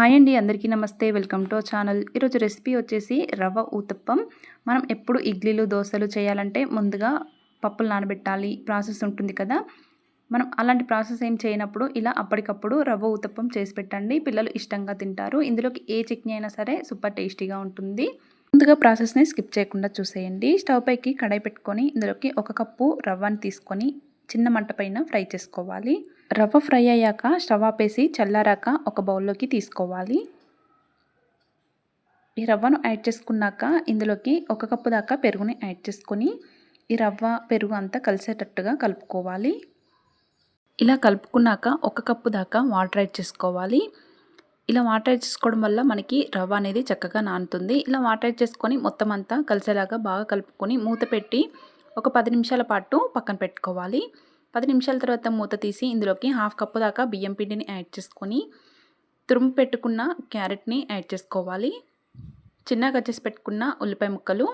Hi అండి అందరికీ నమస్తే. Welcome to channel. ఈరోజు రెసిపీ వచ్చేసి రవ్వ ఊతప్పం. మనం ఎప్పుడు ఇడ్లీలు దోశలు చేయాలంటే ముందుగా పప్పులు నానబెట్టాలి. ప్రాసెస్ ఉంటుంది కదా. మనం అలాంటి ప్రాసెస్ ఏం చేయనప్పుడు ఇలా అప్పటికప్పుడు రవ్వ ఊతప్పం చేసి పెట్టండి. పిల్లలు ఇష్టంగా తింటారు. ఇందులోకి ఏ చట్నీ అయినా సరే సూపర్ టేస్టీగా ఉంటుంది. ముందుగా ప్రాసెస్ని స్కిప్ చేయకుండా చూసేయండి. స్టవ్ పైకి కడాయి పెట్టుకొని ఇందులోకి ఒక కప్పు రవ్వని తీసుకొని చిన్న మంట పైన ఫ్రై చేసుకోవాలి. రవ్వ ఫ్రై అయ్యాక స్టవ్ ఆపేసి చల్లారాక ఒక బౌల్లోకి తీసుకోవాలి. ఈ రవ్వను యాడ్ చేసుకున్నాక ఇందులోకి ఒక కప్పు దాకా పెరుగుని యాడ్ చేసుకొని ఈ రవ్వ పెరుగు అంతా కలిసేటట్టుగా కలుపుకోవాలి. ఇలా కలుపుకున్నాక ఒక కప్పు దాకా వాటర్ యాడ్ చేసుకోవాలి. ఇలా వాటర్ యాడ్ చేసుకోవడం వల్ల మనకి రవ్వ అనేది చక్కగా నానుతుంది. ఇలా వాటర్ యాడ్ చేసుకొని మొత్తం అంతా కలిసేలాగా బాగా కలుపుకొని మూత పెట్టి ఒక పది నిమిషాల పాటు పక్కన పెట్టుకోవాలి. పది నిమిషాల తర్వాత మూత తీసి ఇందులోకి హాఫ్ కప్పు దాకా బియ్యం పిండిని యాడ్ చేసుకొని తురుము పెట్టుకున్న క్యారెట్ని యాడ్ చేసుకోవాలి. చిన్నగా చేసి పెట్టుకున్న ఉల్లిపాయ ముక్కలు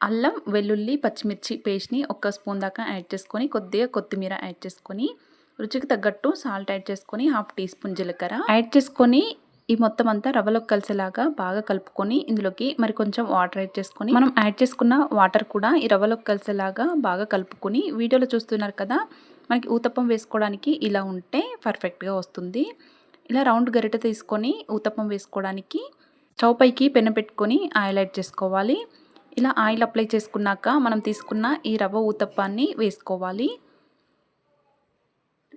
అల్లం వెల్లుల్లి పచ్చిమిర్చి పేస్ట్ని ఒక స్పూన్ దాకా యాడ్ చేసుకొని కొద్దిగా కొత్తిమీర యాడ్ చేసుకొని రుచికి తగ్గట్టు సాల్ట్ యాడ్ చేసుకొని హాఫ్ టీ స్పూన్ జీలకర్ర యాడ్ చేసుకొని ఈ మొత్తం అంతా రవ్వలోకి కలిసేలాగా బాగా కలుపుకొని ఇందులోకి మరి కొంచెం వాటర్ యాడ్ చేసుకొని మనం యాడ్ చేసుకున్న వాటర్ కూడా ఈ రవ్వలోకి కలిసేలాగా బాగా కలుపుకొని వీడియోలో చూస్తున్నారు కదా మనకి ఊతప్పం వేసుకోవడానికి ఇలా ఉంటే పర్ఫెక్ట్గా వస్తుంది. ఇలా రౌండ్ గరిట తీసుకొని ఊతప్పం వేసుకోవడానికి స్టవ్ పైకి పెన పెట్టుకొని ఆయిల్ యాడ్ చేసుకోవాలి. ఇలా ఆయిల్ అప్లై చేసుకున్నాక మనం తీసుకున్న ఈ రవ్వ ఊతప్పాన్ని వేసుకోవాలి.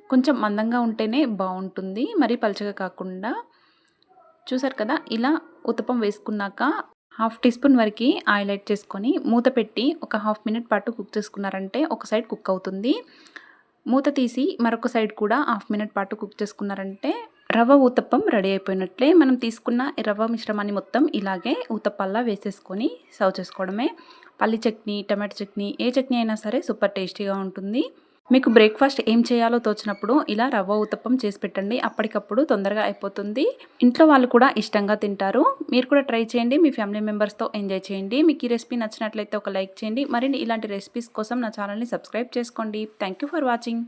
కొంచెం మందంగా ఉంటేనే బాగుంటుంది. మరీ పలచగా కాకుండా చూసారు కదా? ఇలా ఉత్తపం వేసుకున్నాక హాఫ్ టీ స్పూన్ వరకు ఆయిల్ యాడ్ చేసుకొని మూత పెట్టి ఒక హాఫ్ మినిట్ పాటు కుక్ చేసుకున్నారంటే ఒక సైడ్ కుక్ అవుతుంది. మూత తీసి మరొక సైడ్ కూడా హాఫ్ మినిట్ పాటు కుక్ చేసుకున్నారంటే రవ్వ ఊతప్పం రెడీ అయిపోయినట్లే. మనం తీసుకున్న రవ్వ మిశ్రమాన్ని మొత్తం ఇలాగే ఊతప్పల్లా వేసేసుకొని సర్వ్ చేసుకోవడమే. పల్లి చట్నీ టమాటో చట్నీ ఏ చట్నీ అయినా సరే సూపర్ టేస్టీగా ఉంటుంది. మీకు బ్రేక్ఫాస్ట్ ఏం చేయాలో తోచినప్పుడు ఇలా రవ్వ ఉతప్పం చేసి పెట్టండి. అప్పటికప్పుడు తొందరగా అయిపోతుంది. ఇంట్లో వాళ్ళు కూడా ఇష్టంగా తింటారు. మీరు కూడా ట్రై చేయండి. మీ ఫ్యామిలీ మెంబర్స్తో ఎంజాయ్ చేయండి. మీకు ఈ రెసిపీ నచ్చినట్లయితే ఒక లైక్ చేయండి. మరిన్ని ఇలాంటి రెసిపీస్ కోసం నా ఛానల్ని సబ్స్క్రైబ్ చేసుకోండి. Thank for watching.